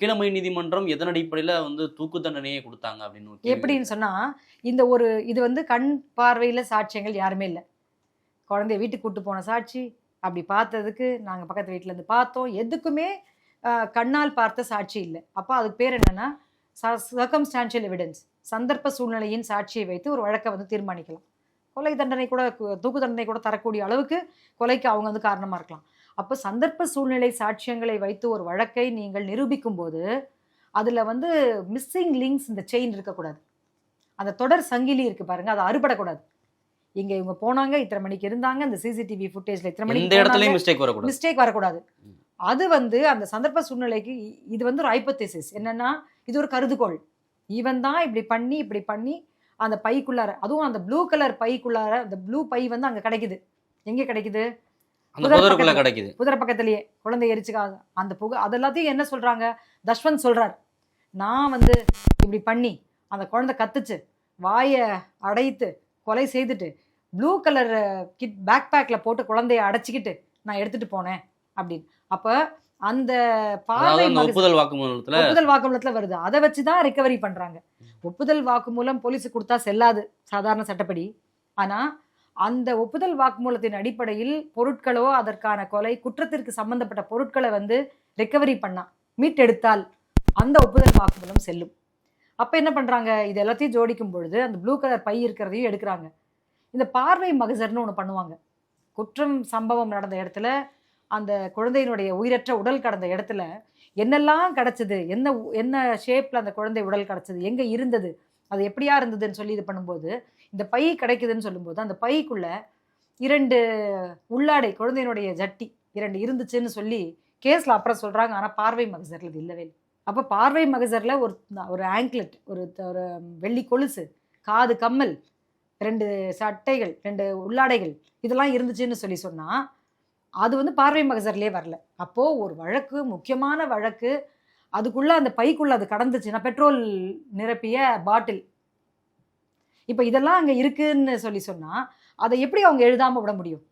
கீழமை நீதிமன்றம் எதன் அடிப்படையில் வந்து தூக்கு தண்டனையே கொடுத்தாங்க அப்படின்னு எப்படின்னு சொன்னா இந்த ஒரு இது வந்து கண் பார்வையில் சாட்சியங்கள் யாருமே இல்லை. குழந்தைய வீட்டுக்கு கூட்டு போன சாட்சி அப்படி பார்த்ததுக்கு நாங்கள் பக்கத்து வீட்டிலேருந்து இருந்து பார்த்தோம். எதுக்குமே கண்ணால் பார்த்த சாட்சி இல்லை. அப்போ அதுக்கு பேர் என்னென்னா சர்க்கம்ஸ்டான்ஷியல் எவிடன்ஸ் சந்தர்ப்ப சூழ்நிலையின் சாட்சியை வைத்து ஒரு வழக்கை வந்து தீர்மானிக்கலாம். கொலை தண்டனை கூட தூக்கு தண்டனை கூட தரக்கூடிய அளவுக்கு கொலைக்கு அவங்க வந்து காரணமாக இருக்கலாம். அப்போ சந்தர்ப்ப சூழ்நிலை சாட்சியங்களை வைத்து ஒரு வழக்கை நீங்கள் நிரூபிக்கும் போது அதுல வந்து மிஸ்ஸிங் லிங்க்ஸ் இந்த செயின் இருக்கக்கூடாது. அந்த தொடர் சங்கிலி இருக்கு பாருங்க அது அறுபடக்கூடாது. இங்க இவங்க போனாங்க இத்தனை மணிக்கு இருந்தாங்க அந்த சிசிடிவி ஃபுட்டேஜ்ல இத்தனை மணிக்கு மிஸ்டேக் வரக்கூடாது. மிஸ்டேக் வரக்கூடாது. அது வந்து அந்த சந்தர்ப்ப சூழ்நிலைக்கு இது வந்து ஒரு ஹைப்போதேசிஸ் என்னன்னா இது ஒரு கருதுகோள். இவன் தான் இப்படி பண்ணி இப்படி பண்ணி அந்த பைக்குள்ளார அதுவும் அந்த ப்ளூ கலர் பைக்குள்ளார அந்த ப்ளூ பை வந்து அங்க கிடைக்குது. எங்க கிடைக்குது? பக்கத்துல. கிடைக்குது. குதிரை பக்கத்துலயே குழந்தை எரிச்சுக்காத அந்த புகை அது எல்லாத்தையும் என்ன சொல்றாங்க? தஷ்வந்த் சொல்றார். நான் வந்து இப்படி பண்ணி அந்த குழந்தை கத்துச்சு வாயை அடைத்து கொலை செய்துட்டு ப்ளூ கலர் கிட் பேக் பேக்ல போட்டு குழந்தைய அடைச்சிக்கிட்டு நான் எடுத்துட்டு போனேன் அப்படின்னு. அப்ப அந்த பார்வை ஒப்புதல் வாக்குமூலத்துல ஒப்புதல் வாக்குமூலத்துல வருது. அதை வச்சு தான் ரிகவரி பண்றாங்க ஒப்புதல் வாக்குமூலம் போலீஸுக்கு கொடுத்தா செல்லாது சாதாரண சட்டப்படி. ஆனா அந்த ஒப்புதல் வாக்குமூலத்தின் அடிப்படையில் பொருட்களோ அதற்கான கொலை குற்றத்திற்கு சம்பந்தப்பட்ட பொருட்களை வந்து ரெக்கவரி பண்ணா மீட்டெடுத்தால் அந்த ஒப்புதல் வாக்குமூலம் செல்லும். அப்போ என்ன பண்ணுறாங்க இது எல்லாத்தையும் ஜோடிக்கும் பொழுது அந்த ப்ளூ கலர் பை இருக்கிறதையும் எடுக்கிறாங்க. இந்த பார்வை மகசர்னு ஒன்று பண்ணுவாங்க. குற்றம் சம்பவம் நடந்த இடத்துல அந்த குழந்தையினுடைய உயிரற்ற உடல் கடந்த இடத்துல என்னெல்லாம் கிடச்சிது? என்ன உ- என்ன ஷேப்பில் அந்த குழந்தை உடல் கிடச்சிது? எங்கே இருந்தது? அது எப்படியா இருந்ததுன்னு சொல்லி இது பண்ணும்போது இந்த பை கிடைக்குதுன்னு சொல்லும்போது அந்த பைக்குள்ள இரண்டு உள்ளாடை குழந்தையினுடைய ஜட்டி இரண்டு இருந்துச்சுன்னு சொல்லி கேஸில் அப்புறம் சொல்கிறாங்க ஆனால் பார்வை மகசரில் இது இல்லவே இல்லை. பார்வை மகசரில் ஒரு ஒரு ஆங்க்லெட் ஒரு ஒரு வெள்ளி கொலுசு காது கம்மல் ரெண்டு சட்டைகள் ரெண்டு உள்ளாடைகள் இதெல்லாம் இருந்துச்சுன்னு சொல்லி சொன்னால் அது வந்து பார்வை மகசர்லேயே வரல. அப்போது ஒரு வழக்கு முக்கியமான வழக்கு அதுக்குள்ளே அந்த பைக்குள்ளே அது கடந்துச்சுன்னா பெட்ரோல் நிரப்பிய பாட்டில். இப்போ இதெல்லாம் அங்கே இருக்குதுன்னு சொல்லி சொன்னால் அதை எப்படி அவங்க எழுதாமல் விட முடியும்?